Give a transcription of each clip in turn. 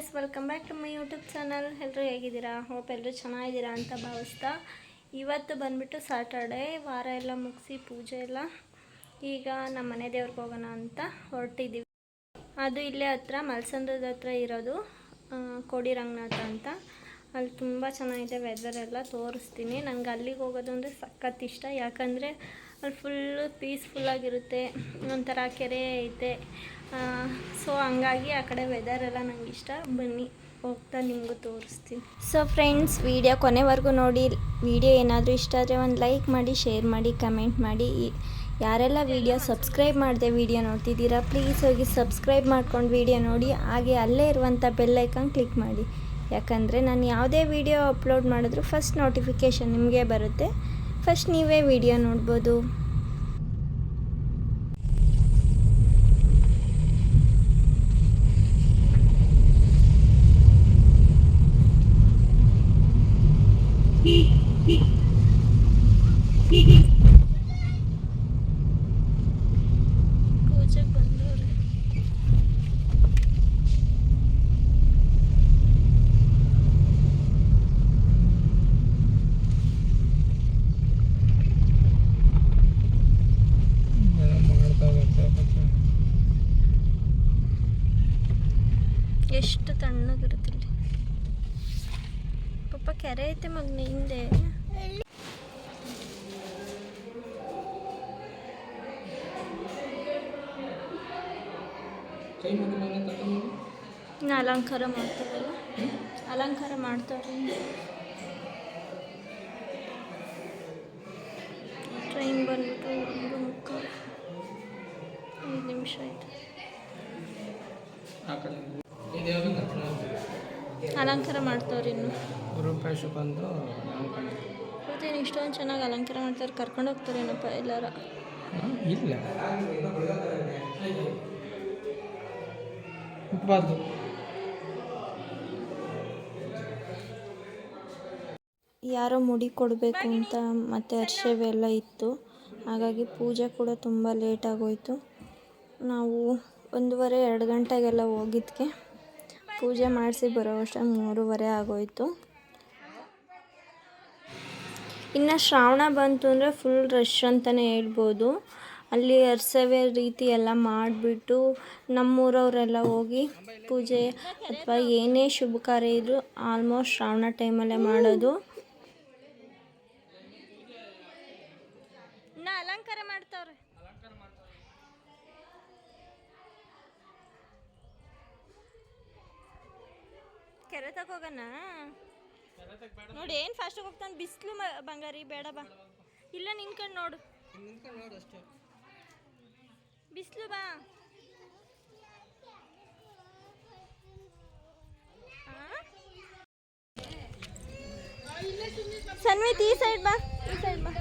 Guys welcome back to my YouTube channel ಎಲ್ಲರೂ ಹೇಗಿದ್ದೀರಾ? Hope ಎಲ್ಲರೂ ಚೆನ್ನಾಗಿದ್ದೀರಾ ಅಂತ ಭಾವಿಸ್ತಾ ಇವತ್ತು ಬಂದುಬಿಟ್ಟು ಸ್ಯಾಟರ್ಡೇ ವಾರ ಎಲ್ಲ ಮುಗಿಸಿ ಪೂಜೆ ಎಲ್ಲ. ಈಗ ನಮ್ಮ ಮನೆ ದೇವ್ರಿಗೆ ಹೋಗೋಣ ಅಂತ ಹೊರಟಿದ್ದೀವಿ. ಅದು ಇಲ್ಲೇ ಹತ್ರ, ಮಲ್ಸಂದ್ರದ ಹತ್ರ ಇರೋದು ಕೋಡಿ ರಂಗನಾಥ ಅಂತ. ಅಲ್ಲಿ ತುಂಬ ಚೆನ್ನಾಗಿದೆ ವೆದರ್ ಎಲ್ಲ, ತೋರಿಸ್ತೀನಿ. ನನಗೆ ಅಲ್ಲಿಗೆ ಹೋಗೋದು ಅಂದರೆ ಸಖತ್ ಇಷ್ಟ. ಯಾಕಂದರೆ ಅಲ್ಲಿ ಫುಲ್ಲು ಪೀಸ್ಫುಲ್ಲಾಗಿರುತ್ತೆ ಒಂಥರ ಕೆರೆ ಐತೆ. ಸೊ ಹಂಗಾಗಿ ಆ ಕಡೆ ಎಲ್ಲ ನಂಗೆ ಇಷ್ಟ. ಬನ್ನಿ, ಹೋಗ್ತಾ ನಿಮಗೂ ತೋರಿಸ್ತೀನಿ. ಸೊ ಫ್ರೆಂಡ್ಸ್ ವಿಡಿಯೋ ಕೊನೆವರೆಗೂ ನೋಡಿ. ವಿಡಿಯೋ ಏನಾದರೂ ಇಷ್ಟ ಆದರೆ ಒಂದು ಲೈಕ್ ಮಾಡಿ ಶೇರ್ ಮಾಡಿ ಕಮೆಂಟ್ ಮಾಡಿ. ಯಾರೆಲ್ಲ ವಿಡಿಯೋ ಸಬ್ಸ್ಕ್ರೈಬ್ ಮಾಡಿದೆ ವಿಡಿಯೋ ನೋಡ್ತಿದ್ದೀರಾ ಪ್ಲೀಸ್ ಹೋಗಿ ಸಬ್ಸ್ಕ್ರೈಬ್ ಮಾಡ್ಕೊಂಡು ವಿಡಿಯೋ ನೋಡಿ. ಹಾಗೆ ಅಲ್ಲೇ ಇರುವಂಥ ಬೆಲ್ ಐಕಾನ್ ಕ್ಲಿಕ್ ಮಾಡಿ. ಯಾಕಂದರೆ ನಾನು ಯಾವುದೇ ವಿಡಿಯೋ ಅಪ್ಲೋಡ್ ಮಾಡಿದ್ರು ಫಸ್ಟ್ ನೋಟಿಫಿಕೇಷನ್ ನಿಮಗೆ ಬರುತ್ತೆ. ಫಸ್ಟ್ ನೀವೇ ವಿಡಿಯೋ ನೋಡ್ಬೋದು ಪೂಜೆಗೆ ಬಂದವ್ರೆ ಎಷ್ಟು ತಣ್ಣಗಿರುತ್ತೆ ಇಲ್ಲಿ ಪಾಪ ಐತೆ ಮಗ್ನೆ ಹಿಂದೆ ಇನ್ನು ಅಲಂಕಾರ ಮಾಡ್ತಾರಲ್ಲ ಅಲಂಕಾರ ಮಾಡ್ತಾರೆ ಟ್ರೈನ್ ಬಂದ್ಬಿಟ್ಟು ಒಂದು ಮುಕ್ಕಾಲು ಐದು ನಿಮಿಷ ಆಯ್ತು ಅಲಂಕಾರ ಮಾಡ್ತಾವ್ರಿ ಇನ್ನು. ರೂಪಾಯಿ ಬಂದು ಮತ್ತೇನು ಇಷ್ಟೊಂದು ಚೆನ್ನಾಗಿ ಅಲಂಕಾರ ಮಾಡ್ತಾರೆ ಕರ್ಕೊಂಡು ಹೋಗ್ತಾರೇನಪ್ಪ ಎಲ್ಲಾರ? ಇಲ್ಲ. ಬಾರ್ದು ಯಾರೋ ಮುಡಿ ಕೊಡಬೇಕು ಅಂತ ಮತ್ತೆ ಹರ್ಷವೆಲ್ಲ ಎಲ್ಲ ಇತ್ತು. ಹಾಗಾಗಿ ಪೂಜೆ ಕೂಡ ತುಂಬ ಲೇಟ್ ಆಗೋಯ್ತು. ನಾವು ಒಂದೂವರೆ ಎರಡು ಗಂಟೆಗೆಲ್ಲ ಹೋಗಿದ್ದಕ್ಕೆ ಪೂಜೆ ಮಾಡಿಸಿ ಬರೋ ಮೂರುವರೆ ಆಗೋಯ್ತು. ಇನ್ನು ಶ್ರಾವಣ ಬಂತು ಅಂದರೆ ಫುಲ್ ರಶ್ ಅಂತಲೇ ಹೇಳ್ಬೋದು. ಅಲ್ಲಿ ಅರ್ಸವೆ ರೀತಿ ಎಲ್ಲ ಮಾಡಿಬಿಟ್ಟು ನಮ್ಮೂರವರೆಲ್ಲ ಹೋಗಿ ಪೂಜೆ, ಅಥವಾ ಏನೇ ಶುಭ ಕಾರ್ಯ ಇದ್ದರೂ ಆಲ್ಮೋಸ್ಟ್ ಶ್ರಾವಣ ಟೈಮಲ್ಲೇ ಮಾಡೋದು ನಾ ಅಲಂಕಾರ ಮಾಡ್ತಾವ್ರೆ ಕೆರೆ ತಗೋಗಣ ನೋಡಿ ಏನು ಫಾಸ್ಟಾಗಿ ಹೋಗ್ತಾನೆ? ಬಿಸಿಲು ಬಂಗಾರಿ ಬೇಡ ಬಾ. ಇಲ್ಲ ನಿನ್ಕೊಂಡು ನೋಡು. ಬಿಸಿಲು ಬಾ. ಸನ್ವಿತ್ ಈ ಸೈಡ್ ಬಾ. ಈ ಸೈಡ್ ಬಾ.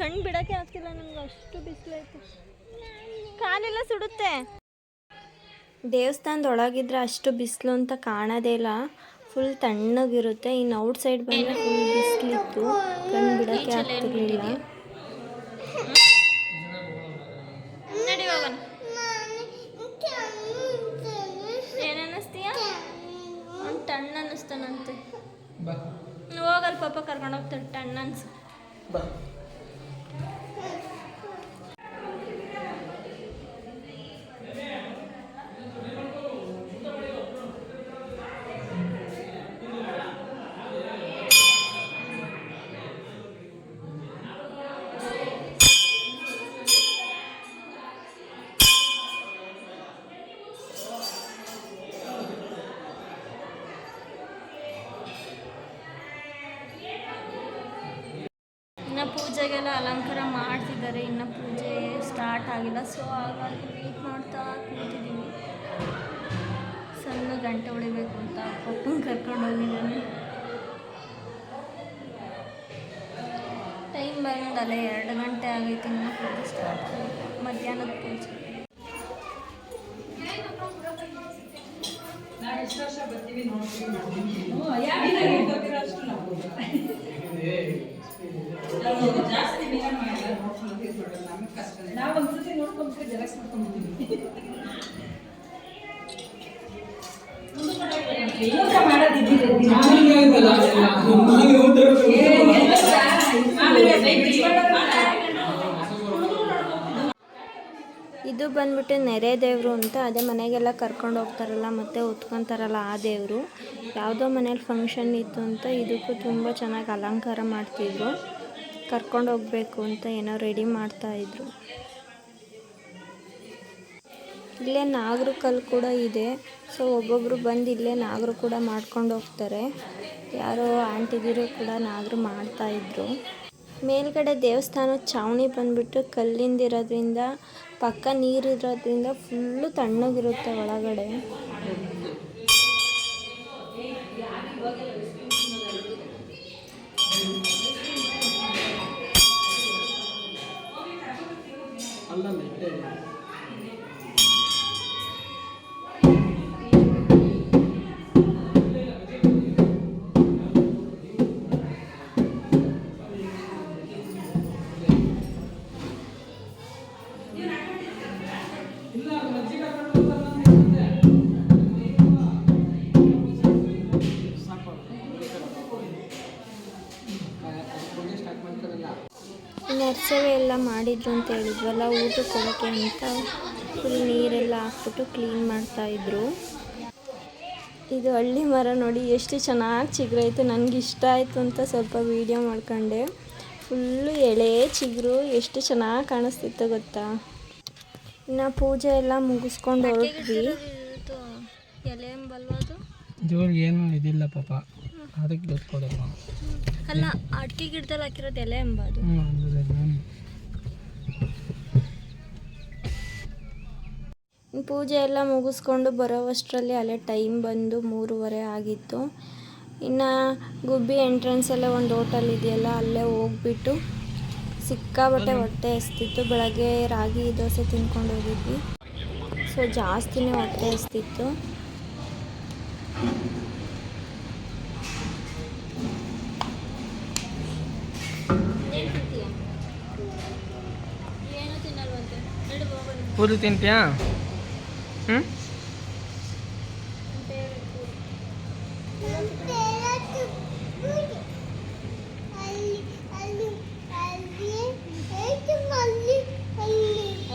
ಕಣ್ಣು ಬಿಡಕ್ಕೆ ಆಗ್ತಿಲ್ಲ ನಮ್ಗೆ ಅಷ್ಟು ಬಿಸಿಲೈತೆ ಕಾಲೆಲ್ಲ ಸುಡುತ್ತೆ. ದೇವಸ್ಥಾನದೊಳಗಿದ್ರೆ ಅಷ್ಟು ಬಿಸಿಲು ಅಂತ ಕಾಣೋದೇ ಇಲ್ಲ. ಫುಲ್ ತಣ್ಣಗಿರುತ್ತೆ. ಇನ್ನು ಔಟ್ ಸೈಡ್ ಬಂದರೆ ಫುಲ್ ಬಿಸಿಲಿತ್ತು. ಕಣ್ಣು ಬಿಡೋಕ್ಕೆ ಆಗ್ತಿರ್ಲಿಲ್ಲ. ನಡಿ ಹೋಗೋಣ. ಏನು ಅನ್ನಿಸ್ತೀಯ? ಅವ್ನು ಟಣ್ಣ ಅನ್ನಿಸ್ತಾನಂತೆ. ಬಾ. ಹೋಗಲ್ ಪಾಪ ಕರ್ಕೊಂಡು ಹೋಗ್ತಾನೆ. ಟಣ್ಣ ಅನ್ಸ. ಪೂಜೆಗೆಲ್ಲ ಅಲಂಕಾರ ಮಾಡ್ತಿದ್ದಾರೆ. ಇನ್ನು ಪೂಜೆ ಸ್ಟಾರ್ಟ್ ಆಗಿಲ್ಲ. ಸೊ ಹಾಗಾಗಿ ವೇಟ್ ಮಾಡ್ತಾ ಕೂತಿದ್ದೀನಿ ಸಣ್ಣ ಗಂಟೆ ಹೊಡಿಬೇಕು ಅಂತ ಪಪ್ಪನ ಕರ್ಕೊಂಡು ಹೋಗಿದ್ದೀನಿ. ಟೈಮ್ ಬಂದಲ್ಲ ಎರಡು ಗಂಟೆ ಆಗೈತೆ ಇನ್ನು ಪೂಜೆ ಸ್ಟಾರ್ಟ್ ಆಗಿಲ್ಲ ಮಧ್ಯಾಹ್ನದ ಪೂಜೆ. ಏ ಇದು ಬಂದ್ಬಿಟ್ಟು ನೆರೆ ದೇವರು ಅಂತ, ಅದೇ ಮನೆಗೆಲ್ಲ ಕರ್ಕೊಂಡು ಹೋಗ್ತಾರಲ್ಲ, ಮತ್ತೆ ಹೊತ್ಕೊಂತಾರಲ್ಲ ಆ ದೇವರು. ಯಾವುದೋ ಮನೇಲಿ ಫಂಕ್ಷನ್ ಇತ್ತು ಅಂತ ಇದಕ್ಕೂ ತುಂಬ ಚೆನ್ನಾಗಿ ಅಲಂಕಾರ ಮಾಡ್ತಿದ್ರು. ಕರ್ಕೊಂಡು ಹೋಗ್ಬೇಕು ಅಂತ ಏನೋ ರೆಡಿ ಮಾಡ್ತಾಯಿದ್ರು ಇಲ್ಲೇ ನಾಗರ ಕಲ್ಲು ಕೂಡ ಇದೆ. ಸೊ ಒಬ್ಬೊಬ್ಬರು ಬಂದು ಇಲ್ಲೇ ನಾಗರು ಕೂಡ ಮಾಡ್ಕೊಂಡು ಹೋಗ್ತಾರೆ. ಯಾರೋ ಆಂಟಿದಿರು ಕೂಡ ನಾಗರು ಮಾಡ್ತಾಯಿದ್ರು ಮೇಲ್ಗಡೆ ದೇವಸ್ಥಾನ ಛಾವಣಿ ಬಂದ್ಬಿಟ್ಟು ಕಲ್ಲಿಂದಿರೋದ್ರಿಂದ ಪಕ್ಕ ನೀರಿರೋದ್ರಿಂದ ಫುಲ್ಲು ತಣ್ಣಗಿರುತ್ತೆ ಒಳಗಡೆ. ಮಾಡಿದ್ರು ಅಂತ ಹೇಳಿದ್ವಲ್ಲ ಊಟ ಕೊಡೋಕ್ಕೆ ಅಂತ ಫುಲ್ ನೀರೆಲ್ಲ ಹಾಕ್ಬಿಟ್ಟು ಕ್ಲೀನ್ ಮಾಡ್ತಾಯಿದ್ರು ಇದು ಹಳ್ಳಿ ಮರ ನೋಡಿ ಎಷ್ಟು ಚೆನ್ನಾಗಿ ಚಿಗುರೈತೆ ನನಗೆ ಇಷ್ಟ ಆಯಿತು ಅಂತ ಸ್ವಲ್ಪ ವೀಡಿಯೋ ಮಾಡ್ಕೊಂಡೆ. ಫುಲ್ಲು ಎಳೆ ಚಿಗುರು ಎಷ್ಟು ಚೆನ್ನಾಗಿ ಕಾಣಿಸ್ತಿತ್ತು ಗೊತ್ತಾ? ಇನ್ನು ಪೂಜೆ ಎಲ್ಲ ಮುಗಿಸ್ಕೊಂಡು ಹೊರಟ್ವಿ. ಎಲೆ ಜೋರಿಗೆ ಏನು ಇದಿಲ್ಲ ಪಾಪ. ಅದಕ್ಕೆ ಅಲ್ಲ ಅಡಿಕೆ ಗಿಡದಲ್ಲಿ ಹಾಕಿರೋದು ಎಲೆ ಎಂಬದು ಪೂಜೆ ಎಲ್ಲ ಮುಗಿಸ್ಕೊಂಡು ಬರೋವಷ್ಟರಲ್ಲಿ ಅಲ್ಲೇ ಟೈಮ್ ಬಂದು ಮೂರುವರೆ ಆಗಿತ್ತು. ಇನ್ನು ಗುಬ್ಬಿ ಎಂಟ್ರೆನ್ಸಲ್ಲೇ ಒಂದು ಹೋಟೆಲ್ ಇದೆಯಲ್ಲ, ಅಲ್ಲೇ ಹೋಗ್ಬಿಟ್ಟು ಸಿಕ್ಕಾಬಟ್ಟೆ ಹೊಟ್ಟೆ ಹಸ್ತಿತ್ತು ಬೆಳಗ್ಗೆ ರಾಗಿ ದೋಸೆ ತಿನ್ಕೊಂಡು ಹೋಗಿದ್ವಿ. ಸೊ ಜಾಸ್ತಿನೇ ಹೊಟ್ಟೆ ಹಸ್ತಿತ್ತು ಪೂರಿ ತಿಂತೀಯಾ?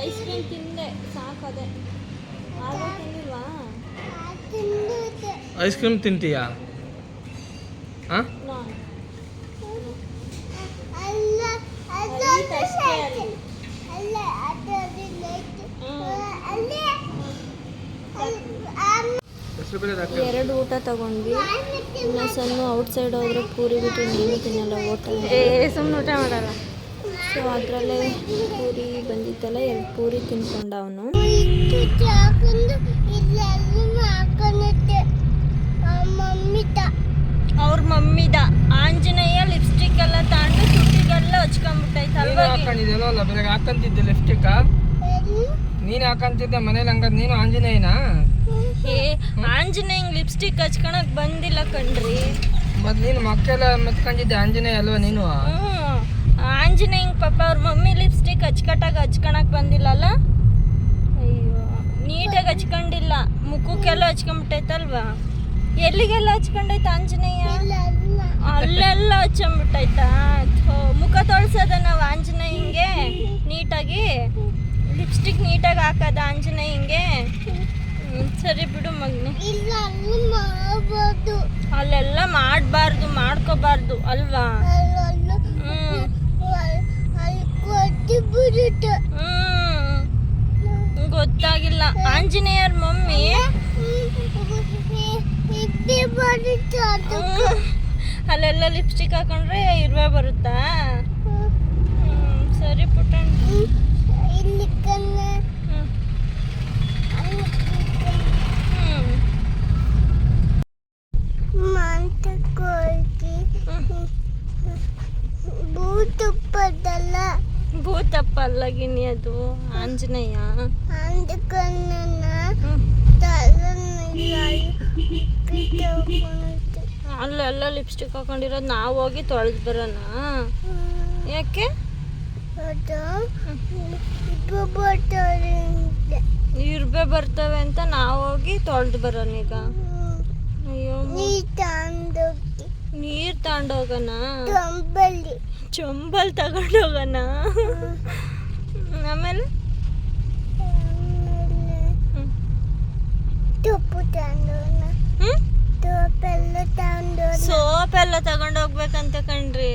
ఐస్ క్రీమ్ తిందే సాకు అదే. ఐస్ క్రీమ్ తింటియా? ಊಟ ತಗೊಂಡ್ವಿ. ಇನ್ನು ಸಣ್ಣ ಔಟ್ ಸೈಡ್ ಹೋದ್ರೆ ಪೂರಿ ಬಿಟ್ಟು ನೀನು ತಿನ್ನಲ್ಲ ಹೋಟೆಲ್ ಸುಮ್ಮನೆ ಊಟ ಮಾಡಲ್ಲ? ಸೊ ಅದರಲ್ಲೇ ಪೂರಿ ಬಂದಿತ್ತಲ್ಲ ಎರಡು ಪೂರಿ ತಿನ್ಕೊಂಡ ಅವನು. ಅವ್ರ ಮಮ್ಮಿದ. ಆಂಜನೇಯ ಲಿಪ್ಸ್ಟಿಕ್ ಎಲ್ಲ ತಾಂಡು ಸುಟ್ಟಿಗೆಲ್ಲ ಹಚ್ಕೊಂಡ್ಬಿಟ್ಟೈತಲ್ವಾ ಹಾಕಂತಿದ್ದೆ ಲಿಪ್ಸ್ಟಿಕ್ ನೀನು ಹಾಕಂತಿದ್ದೆ ಮನೇಲಿ ಹಂಗ ನೀನು ಆಂಜನೇಯನಾ? ಏ ಆಂಜನೇಯಂಗ್ ಲಿಪ್ಸ್ಟಿಕ್ ಹಚ್ಕೊಳಕ್ ಬಂದಿಲ್ಲ ಕಣ್ರಿ. ಮತ್ ನೀನು ಮಕ್ಕೆಲ್ಲ ಮೆತ್ಕೊಂಡಿದ್ದೆ ಆಂಜನೇಯ ಅಲ್ವಾ ನೀನು? ಹ್ಮ್ ಆಂಜನೇಯಂಗ್ ಪಾಪ ಅವ್ರ ಮಮ್ಮಿ ಲಿಪ್ಸ್ಟಿಕ್ ಹಚ್ಕಟ್ಟಾಗ ಹಚ್ಕೊಳಕ್ ಬಂದಿಲ್ಲಲ್ಲ ಅಯ್ಯೋ ನೀಟಾಗಿ ಹಚ್ಕೊಂಡಿಲ್ಲ. ಮುಖಕ್ಕೆಲ್ಲ ಹಚ್ಕೊಂಡ್ಬಿಟ್ಟೈತಲ್ವಾ ಎಲ್ಲಿಗೆಲ್ಲ ಹಚ್ಕೊಂಡೈತ ಆಂಜನೇಯ? ಅಲ್ಲೆಲ್ಲ ಹಚ್ಕೊಂಡ್ಬಿಟ್ಟೈತಾ ಮುಖ ತೊಳ್ಸೋದ ನಾವು ಆಂಜನೇಯಂಗೆ ನೀಟಾಗಿ? ಲಿಪ್ಸ್ಟಿಕ್ ನೀಟಾಗಿ ಹಾಕದ ಆಂಜನೇಯಂಗೆ? ಸರಿ ಬಿಡು ಮಗ್ನೆ. ಅಲ್ಲೆಲ್ಲ ಮಾಡಬಾರ್ದು ಮಾಡ್ಕೋಬಾರ್ದು ಅಲ್ವಾ? ಗೊತ್ತಾಗಿಲ್ಲ. ಆಂಜನೇಯರ್ ಮಮ್ಮಿ. ಅಲ್ಲೆಲ್ಲ ಲಿಪ್ಸ್ಟಿಕ್ ಹಾಕೊಂಡ್ರೆ ಇರುವೆ ಬರುತ್ತಾ? ಸರಿ ಪುಟ್ಟ ಹ್ಮ್. ಹ್ಮ್. ಭೂತಪ್ಪದಲ್ಲ ಭೂತಪ್ಪ ಅಲ್ಲ ಗಿನಿ ಅದು ಆಂಜನೇಯ. ಅಲ್ಲೆಲ್ಲ ಲಿಪ್ಸ್ಟಿಕ್ ಹಾಕೊಂಡಿರೋದು ನಾವು ಹೋಗಿ ತೊಳೆದು ಬರೋಣ. ಯಾಕೆ? ಇರ್ಬೇ ಬರ್ತವೆ ಅಂತ ನಾವು ಹೋಗಿ ತೊಳೆದು ಬರೋಣ ಈಗ. ಅಯ್ಯೋ. ನೀರು ತಗೊಂಡೋಗೋಣ ಚೊಂಬಲ್ ತಗೊಂಡೋಗೋಣ ಆಮೇಲೆ? ಸೋಪ್ ಎಲ್ಲ ತಗೊಂಡೋಗ್ಬೇಕಂತ ಕಣ್ರಿ.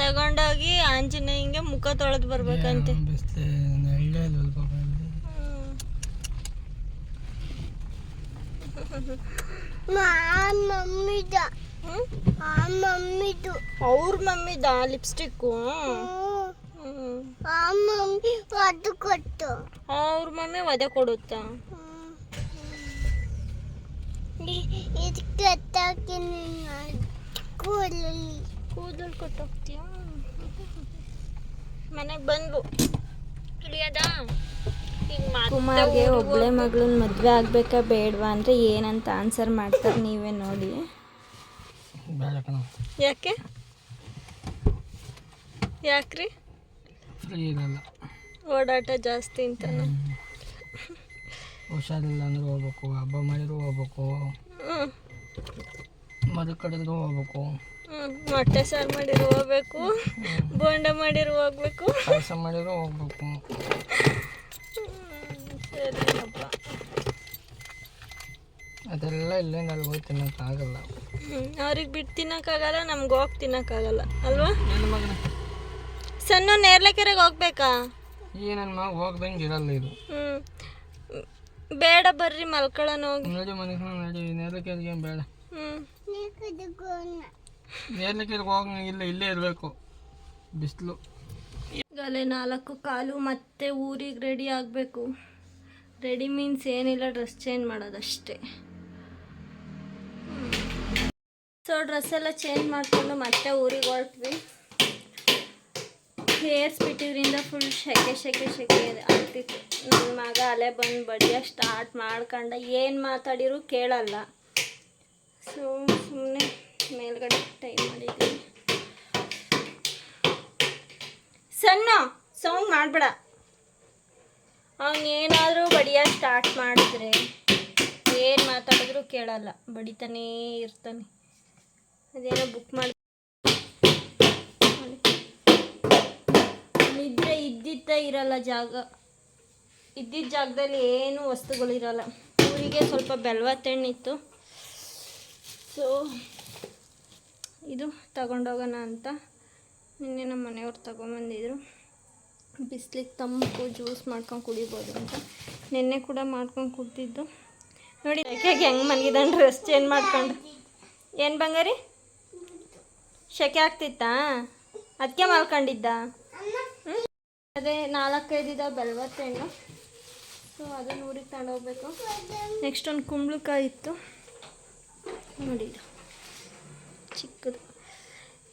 ತಗೊಂಡೋಗಿ ಆಂಜನೇಯಂಗೆ ಮುಖ ತೊಳೆದು ಬರ್ಬೇಕಂತೆ. ಅವ್ರ ಮಮ್ಮಿದ ಲಿಪ್ಸ್ಟಿಕ್ಕು. ಅದು ಕೊಟ್ಟು. ಅವ್ರ ಮಮ್ಮಿ ವಧೆ ಕೊಡುತ್ತ. ಕೂದಲು ಕೊಟ್ಟೋಗ್ತೀಯಾ ಮನೆಗೆ ಬಂದ್ವು. ಇಳಿಯದ ಕುಮಾರ್ಗೆ ಒಬ್ಳೆ ಮಗಳನ್ನ ಮದುವೆ ಆಗ್ಬೇಕಾ ಬೇಡವಾ ಅಂದರೆ ಏನಂತ ಆನ್ಸರ್ ಮಾಡ್ತಾರೆ ನೀವೇ ನೋಡಿ. ಯಾಕೆ? ಯಾಕ್ರಿ? ಇರಲ್ಲ ಓಡಾಟ ಜಾಸ್ತಿ ಅಂತ ಹುಷಾರಿಲ್ಲ ಅಂದ್ರೆ ಹೋಗ್ಬೇಕು ಹಬ್ಬ ಮಾಡಿದ್ರು ಹೋಗ್ಬೇಕು. ಮದು ಕಡಿದ್ರು ಹೋಗ್ಬೇಕು. ಮೊಟ್ಟೆ ಸಾರು ಮಾಡಿದ್ರು ಹೋಗ್ಬೇಕು. ಬೋಂಡ ಮಾಡಿರು ಹೋಗ್ಬೇಕು. ಕೆಲಸ ಮಾಡಿದ್ರು ಹೋಗ್ಬೇಕು. ಅದೆಲ್ಲ ಇಲ್ಲೇ ಅಲ್ಲಿ ಹೋಗಿ ತಿನ್ನೋಕ್ಕಾಗಲ್ಲ ಅವ್ರಿಗೆ ಬಿಟ್ಟು ತಿನ್ನೋಕ್ಕಾಗಲ್ಲ ನಮ್ಗೆ ಹೋಗಿ ತಿನ್ನೋಕ್ಕಾಗಲ್ಲ. ಅಲ್ವಾ? ನನ್ನ ಮಗನ ಸಣ್ಣ ನೇರ್ಲೆಕೆರೆಗೆ ಹೋಗ್ಬೇಕಾ? ಏನನ್ ನನ್ನ ಮಗ ಹೋಗ್ದಂಗೆ ಇರಲ್ಲ ಇದು. ಬೇಡ ಬರ್ರಿ ಮಲ್ಕೊಳ್ಳೋಣ ಹೋಗಿ. ನಡಿ ಮನೆಗೆ ನಡಿ ಕೆರೆಗೆ ಏನು ಬೇಡ. ಹ್ಞೂ ಕೆರೆಗೆ ಹೋಗ ಇಲ್ಲ ಇಲ್ಲೇ ಇರಬೇಕು. ಬಿಸಿಲು. ಈಗಲೇ ನಾಲ್ಕು ಕಾಲು ಮತ್ತೆ ಊರಿಗೆ ರೆಡಿ ಆಗಬೇಕು. ರೆಡಿ ಮೀನ್ಸ್ ಏನಿಲ್ಲ ಡ್ರೆಸ್ ಚೇಂಜ್ ಮಾಡೋದಷ್ಟೇ. ಸೊ ಡ್ರೆಸ್ ಎಲ್ಲ ಚೇಂಜ್ ಮಾಡಿಕೊಂಡು ಮತ್ತೆ ಊರಿಗೆ ಹೊರಟ್ವಿ. ಹೇರ್ಸ್ ಬಿಟ್ಟಿದ್ರಿಂದ ಫುಲ್ ಶೆಕೆ ಶೆಕೆ ಶೆಕೆ ಆಗ್ತಿತ್ತು. ನನ್ನ ಮಗ ಅಲೆ ಬಂದು ಬಡಿಯ ಸ್ಟಾರ್ಟ್ ಮಾಡ್ಕೊಂಡ ಏನು ಮಾತಾಡಿರೂ ಕೇಳಲ್ಲ. ಸೊ ಸುಮ್ಮನೆ ಮೇಲ್ಗಡೆ ಟೈಮ್ ಮಾಡಿದ್ದೀನಿ ಸಣ್ಣ ಸೌಂಡ್ ಮಾಡಬೇಡ. ಅವನೇನಾದರೂ ಬಡಿಯ ಸ್ಟಾರ್ಟ್ ಮಾಡಿದ್ರೆ ಏನು ಮಾತಾಡಿದ್ರು ಕೇಳಲ್ಲ. ಬಡಿತಾನೇ ಇರ್ತಾನೆ. ಅದೇನೋ ಬುಕ್ ಮಾಡಿ ಇದ್ದಿದ್ದ ಇರಲ್ಲ ಜಾಗ. ಇದ್ದಿದ್ದ ಜಾಗದಲ್ಲಿ ಏನು ವಸ್ತುಗಳಿರಲ್ಲ ಊರಿಗೆ ಸ್ವಲ್ಪ ಬೆಲ್ವತ್ತೆಣ್ಣಿತ್ತು ಸೊ ಇದು ತಗೊಂಡೋಗೋಣ ಅಂತ ನಿನ್ನೆ ನಮ್ಮ ಮನೆಯವ್ರು ತಗೊಂಬಂದಿದ್ರು. ಬಿಸ್ಲಿಗೆ ತಂಪು, ಜ್ಯೂಸ್ ಮಾಡ್ಕೊಂಡು ಕುಡಿಬೋದು ಅಂತ. ನಿನ್ನೆ ಕೂಡ ಮಾಡ್ಕೊಂಡು ಕುಡ್ತಿದ್ದು. ನೋಡಿ ಯಾಕೆ ಹೆಂಗೆ ಮನ್ಗಿದ್ದಾನೆ ಡ್ರೆಸ್ ಚೇಂಜ್ ಮಾಡ್ಕೊಂಡು ಏನು ಬಂಗಾರಿ? ಶೆಕೆ ಆಗ್ತಿತ್ತಾ? ಅದಕ್ಕೆ ಮಲ್ಕೊಂಡಿದ್ದ? ಅದೇ ನಾಲ್ಕೈದು ಇದಾವೆ ಬೆಲ್ವತ್ತೆಣ್ಣು ಸೊ ಅದನ್ನು ಊರಿಗೆ ತಗೊಂಡೋಗ್ಬೇಕು. ನೆಕ್ಸ್ಟ್ ಒಂದು ಕುಂಬಳಕಾಯಿ ಇತ್ತು. ನೋಡಿ ಚಿಕ್ಕದು.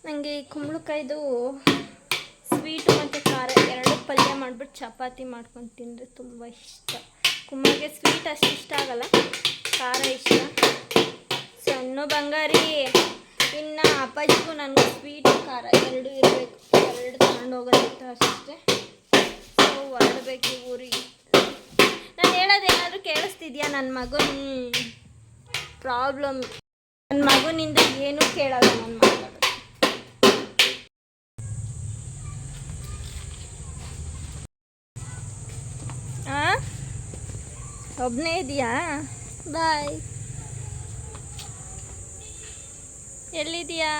ನನಗೆ ಈ ಕುಂಬಳಕಾಯ್ದು ಸ್ವೀಟ್ ಮತ್ತು ಖಾರ ಎರಡು ಪಲ್ಯ ಮಾಡಿಬಿಟ್ಟು ಚಪಾತಿ ಮಾಡ್ಕೊಂಡು ತಿಂದರೆ ತುಂಬ ಇಷ್ಟ. ಕುಂಬಳಗೆ ಸ್ವೀಟ್ ಅಷ್ಟು ಇಷ್ಟ ಆಗಲ್ಲ. ಖಾರ ಇಷ್ಟ. ಸಣ್ಣ ಬಂಗಾರಿ. ಇನ್ನು ಅಪ್ಪಾಜಿಗೂ ನನಗೆ ಸ್ವೀಟು ಖಾರ ಎರಡು ಇರಬೇಕು. ಎರಡು ತಗೊಂಡು ಹೋಗೋದಿತ್ತು ಅಷ್ಟೇ. ಹೊರಡ್ಬೇಕು ಊರಿಗೆ. ನಾನು ಹೇಳೋದೇನಾದರೂ ಕೇಳಿಸ್ತಿದ್ಯಾ ನನ್ನ ಮಗನ? ಪ್ರಾಬ್ಲಮ್ ನನ್ನ ಮಗನಿಂದ ಏನೂ ಕೇಳಲ್ಲ ನನ್ನ ಮಗ. ಆ? ಒಬ್ಬನೇ ಇದೆಯಾ ಬಾಯ್ ಎಲ್ಲಿದೆಯಾ